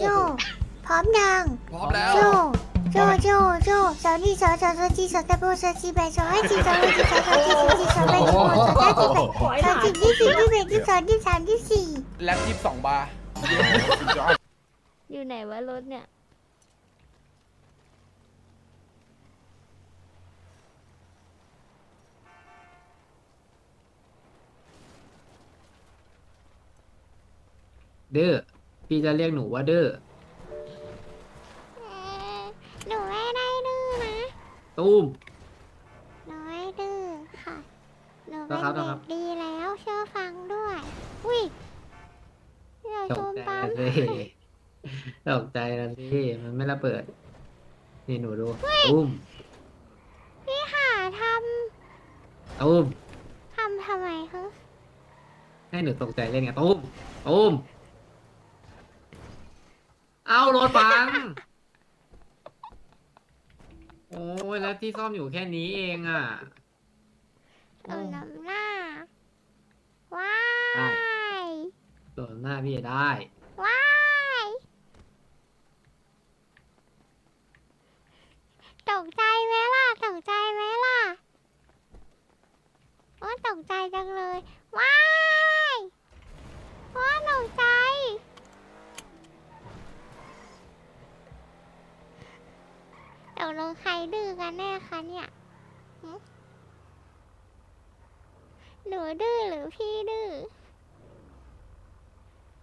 โจ พร้อมยัง พร้อมแล้ว โจ โจ โจ โจสาวนี่สาวสาวสาวจีสาวตะโบสาวจีแบสาวให้จีสาวให้จีสาวสาวจีสาวจีสาวแบสาวสาวจีแบสาวจีที่สี่ที่แบที่สองที่สามที่สี่แล็บยี่สิบสองบาร์อยู่ไหนวะรถเนี่ยดื้อ พี่จะเรียกหนูว่าดื้อหนูไม่ได้ดื้อนะ ตุ้ม หนูไม่ดื้อค่ะ หนูต้เป็อนงครับต้เด็องครักบดีแล้วเชื่อฟังด้วย อุ้ยอย่าตโดกนใจปั๊มนะสิตกใจนะสิมันไม่ระเบิด นี่หนูดูตุ้มพี่หาทตุ้มำทำทำไมคะให้หนูตกใจเล่นไงตุ้มตุ้ม เอารถฟัง โอ้ยแล้วที่ซ่อมอยู่แค่นี้เองอะเอาน้ำหน้าว้าได้ยโดนหน้าพี่ได้ ว้าย ตกใจไหมล่ะ ตกใจไหมล่ะ โอ้ตกใจจังเลย ว้ายโอ้ตกใจ เดี๋ยวลง ใครดื้อกันแน่คะเนี่ยหึหนูดื้อหรือพี่ดื้อ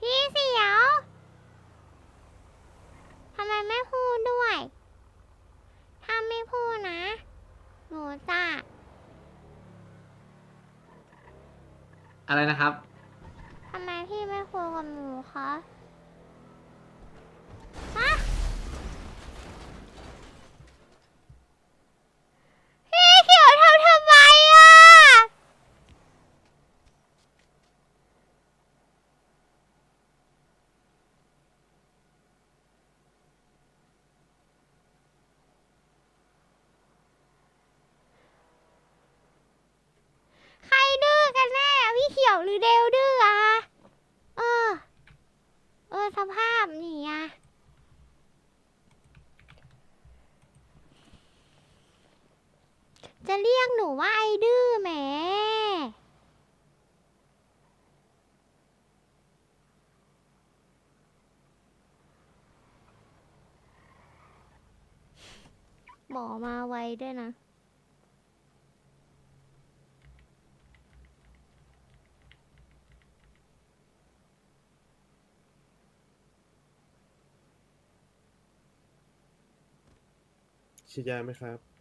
พี่เสียว ทำไมไม่พูดด้วย ถ้าไม่พูดนะ หนูจะอะไรนะครับ ทำไมพี่ไม่คุยกับหนูคะฮะพี่เขียวทำทำไมอะ ใครดื้อกันแน่ พี่เขียวหรือเดวดื้ออะเออ เออ สภาพนี่อะ จะเรียกหนูว่าไอ้ดื้อแหม หมอมาไวด้วยนะ ฉีดยาไหมครับ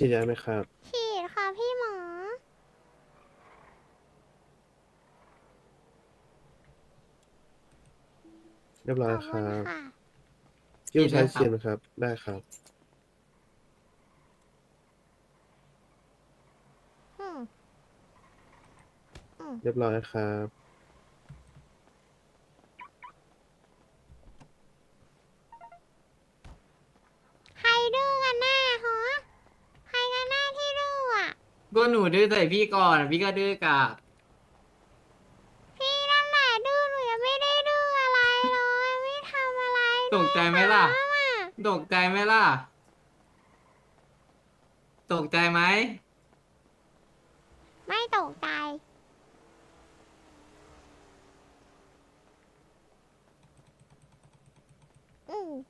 ฉีดยาไหมครับ ฉีดค่ะพี่หมอ เรียบร้อยขอบคคุณรับค่ะ ยิ้วฉีดได้ครับใช้เชียร์ไหมครับ ได้ครับ อืมอืมเรียบร้อยครับ ใครดื้อกันแน่ฮะใครกันแน่ที่ดื้ออะ ก็หนูดื้อใส่พี่ก่อนพี่ก็ดื้อกลับพี่นั่นแหละดื้อหนูยังไม่ได้ดื้ออะไรเลยไม่ทำอะไรตกใจไหมล่ะเลยอะตกใจไหมล่ะ ตกใจไหม ไม่ตกใจอืม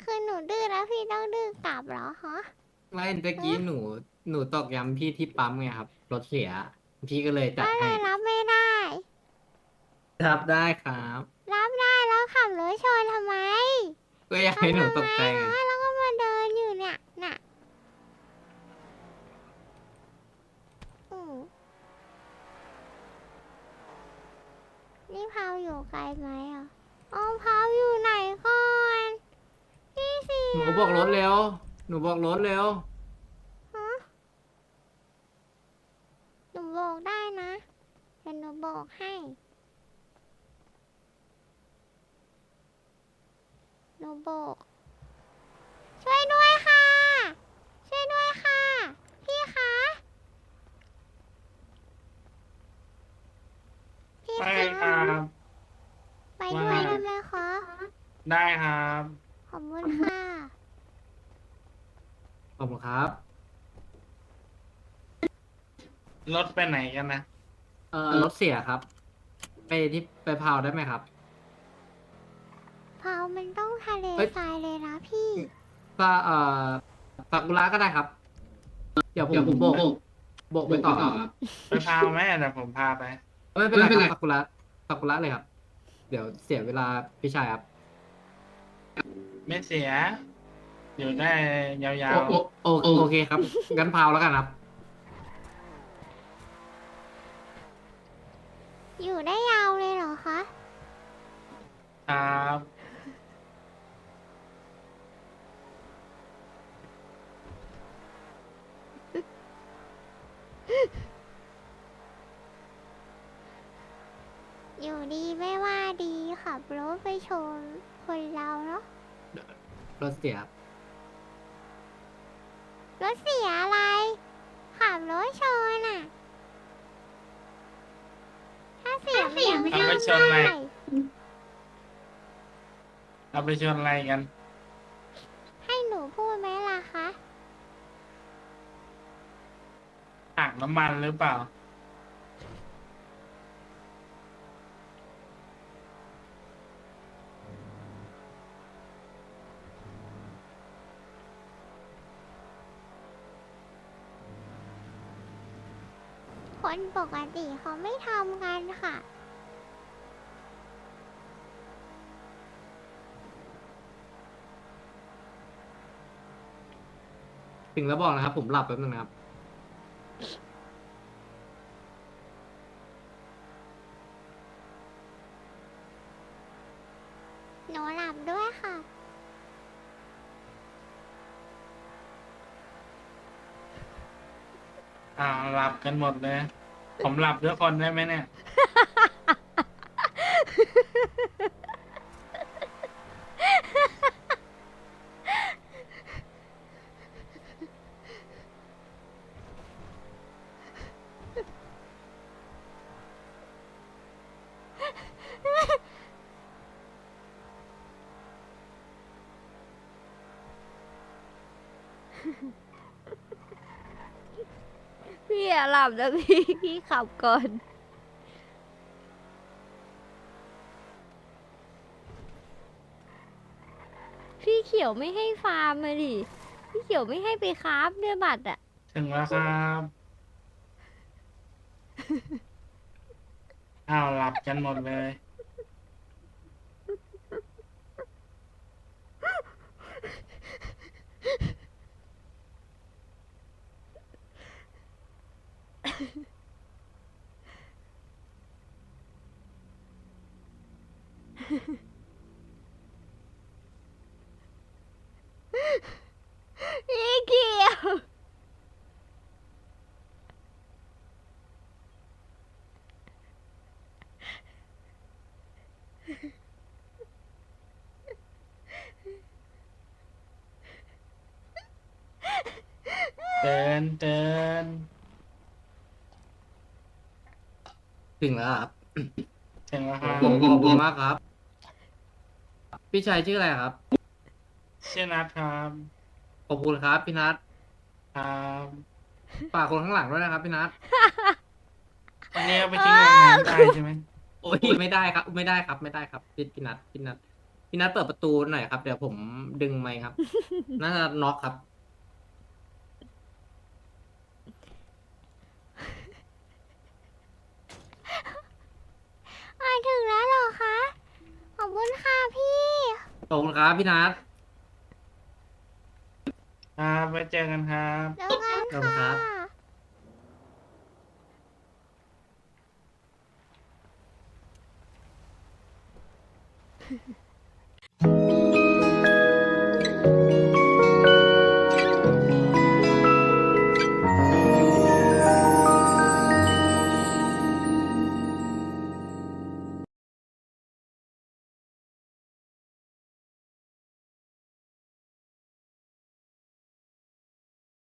คือหนูดื้อแล้วพี่ต้องดื้อกลับเหรอฮะ ไม่ตะกี้หนูหนูตอกย้ำพี่ที่ปั๊มไงครับรถเสีย พี่ก็เลยจัดก็เลให้ยรับไม่ได้รับได้ครับ รับได้แล้วขับรถชนทำไมก็อยากให้หนูตกใจไงทำมอะแล้วก็มาเดินอยู่เนี่ยน่ะอืมนี่พาวอยู่ไกลไหมอะอ๋อพาวอยู่ไหน หนูบอกรถเร็ว หนูบอกรถเร็ว ฮะหนูบอกได้นะเดี๋ยวหนูบอกให้ หนูบอก ช่วยด้วยค่ะ ช่วยด้วยค่ะ พี่คะ พี่ไปคะครับ ไปด้วยว่าได้ไหมคะ ได้ครับ ขอบคุณค่ะ ขอบคุณครับ รถไปไหนกันนะ เอ่อรถเสียครับ ไปที่ไปพาวได้ไหมครับ เผามันต้องทะเลเอ้ย ทรายเลยนะพี่ก็เอ่อซากุระก็ได้ครับ เดี๋ยวผมโบกโบกไปต่อครับไปพาวไหมเดี๋ยวผมพาไป ไม่เป็นไรครับซากุระซากุระเลยครับ เดี๋ยวเสียเวลาพี่ชายครับ ไม่เสีย อยู่ได้ยาวโอโอโอโอเคครับ งั้นพาวแล้วกันครับ อยู่ได้ยาวเลยเหรอคะ ๆ ครับ อยู่ดีไม่ว่าดี ขับรถไปชนคนเราเนาะรถเสียครับรถเสียอะไร ขับรถชนอะ ถ้าเสียไม่ยังเอาไปชนอะไรได้เราไปชวนอะไรกัน ให้หนูพูดไหมล่ะคะหักน้ำมันหรือเปล่า คนปกติเขาไม่ทำกันค่ะ ถึงแล้วบอกนะครับ ผมหลับแป๊บนึงนะครับ หนูหลับด้วยค่ะ อ่าวหลับกันหมดเลย ผมหลับด้วยคนได้ไหมเนี่ย พี่อย่าหลับนะพี่พี่ขับก่อน พี่เขียวไม่ให้ฟาร์มมาดิ พี่เขียวไม่ให้ไปคราฟเนื้อบัตรอะถึงแล้วครับ อ้าวหลับกันหมดเลย พี่เขียว เดินเดินถึงแล้วครับถึงแล้วครับผมขอบคุณมากครับ พี่ชายชื่ออะไรครับ ชื่อนัทครับขอบคุณครับพี่นัทครับฝากคนข้างหลังด้วยนะครับพี่นัทวันนี้เอาไปทิ้งโรงน้ำได้ใช่ไหมโอ้ยไม่ได้ครับ ไม่ได้ครับ ไม่ได้ครับพี่พี่นัทพี่นัทพี่นัทเปิดประตูหน่อยครับ เดี๋ยวผมดึงไมค์ครับ น่าจะน็อกครับ อ่าถึงแล้วเหรอคะ ขอบคุณค่ะพี่ ขอบคุณครับพี่นัทครับไว้เจอกันครับ แล้วกันขอบคุณครัค่ะบเ